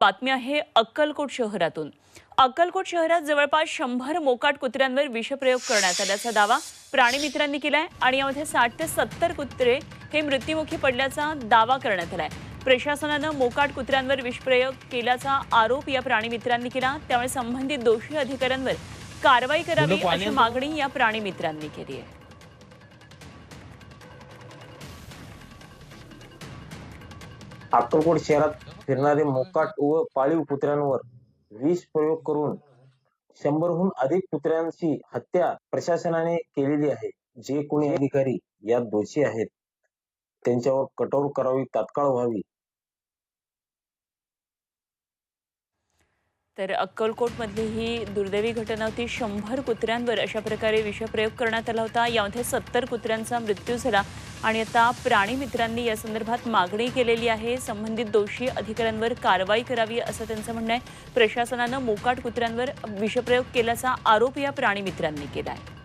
बातमी आहे अक्कलकोट शहरातून. अक्कलकोट शहरात जवळपास शंभर मोकाट कुत्र्यांवर विषप्रयोग करण्यात आल्याचा दावा प्राणीमित्रांनी केलाय आणि यामध्ये साठ ते सत्तर कुत्रे हे मृत्युमुखी पडल्याचा दावा करण्यात आलाय. प्रशासनानं मोकाट कुत्र्यांवर विषप्रयोग केल्याचा आरोप या प्राणीमित्रांनी केला. त्यामुळे संबंधित दोषी अधिकाऱ्यांवर कारवाई करावी अशी मागणी या प्राणीमित्रांनी केली आहे. अक्कलकोट शहरात फिरणारे मोकाट व पाळीव कुत्र्यांवर विष प्रयोग करून शंभरहून अधिक कुत्र्यांची हत्या प्रशासनाने केलेली आहे. जे कोणी अधिकारी यात दोषी आहेत त्यांच्यावर कठोर करावी तात्काळ व्हावी. तर अक्कलकोटमधली ही दुर्दैवी घटना होती. शंभर कुत्र्यांवर अशा प्रकारे विषप्रयोग करण्यात आला होता. यामध्ये सत्तर कुत्र्यांचा मृत्यू झाला. आणि आता प्राणीमित्रांनी या संदर्भात मागणी केलेली आहे. संबंधित दोषी अधिकाऱ्यांवर कारवाई करावी असं त्यांचं म्हणणं आहे. प्रशासनानं मोकाट कुत्र्यांवर विषप्रयोग केल्याचा आरोप या प्राणीमित्रांनी केला आहे